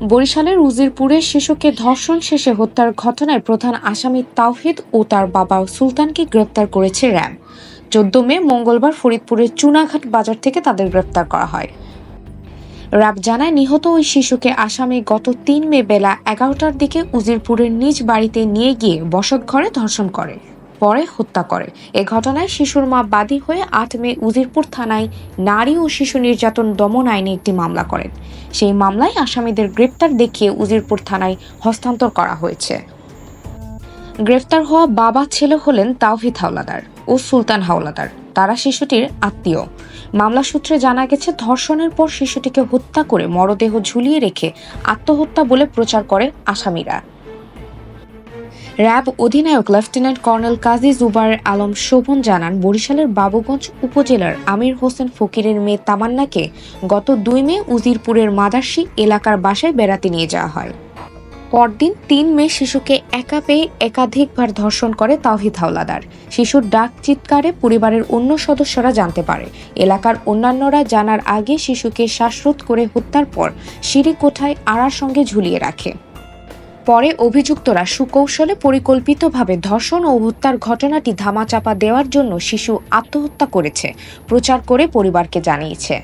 বরিশালের উজিরপুরে শিশুকে ধর্ষণ শেষে হত্যার ঘটনায় প্রধান আসামি তাওহিদ ও তার বাবা সুলতানকে গ্রেপ্তার করেছে র্যাব। চোদ্দ মে মঙ্গলবার ফরিদপুরের চুনাঘাট বাজার থেকে তাদের গ্রেপ্তার করা হয়। র্যাব জানায়, নিহত ওই শিশুকে আসামি গত তিন মে বেলা এগারোটার দিকে উজিরপুরের নিজ বাড়িতে নিয়ে গিয়ে বসতঘরে ধর্ষণ করে। পরে হত্যা করে। এ ঘটনায় শিশুর মা বাদী হয়ে আট মে উজিরপুর থানায় নারী ও শিশু নির্যাতন দমন আইনে একটি মামলা করেন। সেই মামলায় আসামিদের গ্রেপ্তার দেখিয়ে উজিরপুর থানায় হস্তান্তর করা হয়েছে। গ্রেফতার হওয়া বাবা ছেলে হলেন তাওহিদ হাওলাদার ও সুলতান হাওলাদার। তারা শিশুটির আত্মীয়। মামলা সূত্রে জানা গেছে, ধর্ষণের পর শিশুটিকে হত্যা করে মরদেহ ঝুলিয়ে রেখে আত্মহত্যা বলে প্রচার করে আসামিরা। র্যাব অধিনায়ক লেফটেন্যান্ট কর্নেল কাজী জুবার আলম শোভন জানান, বরিশালের বাবুগঞ্জ উপজেলার আমির হোসেন ফকিরের মেয়ে তামান্নাকে গত দুই মে উজিরপুরের মাদার্সি এলাকার বাসায় বেড়াতে নিয়ে যাওয়া হয়। পরদিন তিন মে শিশুকে একা পেয়ে একাধিকবার ধর্ষণ করে তাওহিদ হাওলাদার। শিশুর ডাক চিৎকারে পরিবারের অন্য সদস্যরা জানতে পারে। এলাকার অন্যান্যরা জানার আগে শিশুকে শ্বাসরোধ করে হত্যার পর সিঁড়ি কোঠায় আড়ার সঙ্গে ঝুলিয়ে রাখে। পরে অভিযুক্তরা সুকৌশলে পরিকল্পিতভাবে ধর্ষণ ও হত্যার ঘটনাটি ধামাচাপা দেওয়ার জন্য শিশু আত্মহত্যা করেছে, প্রচার করে পরিবারকে জানিয়েছে।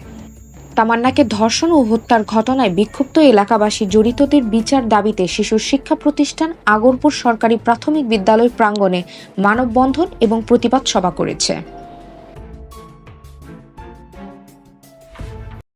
তামান্নাকে ধর্ষণ ও হত্যার ঘটনায় বিক্ষুব্ধ এলাকাবাসী জড়িতদের বিচার দাবিতে শিশুর শিক্ষা প্রতিষ্ঠান আগরপুর সরকারি প্রাথমিক বিদ্যালয় প্রাঙ্গণে মানববন্ধন এবং প্রতিবাদ সভা করেছে।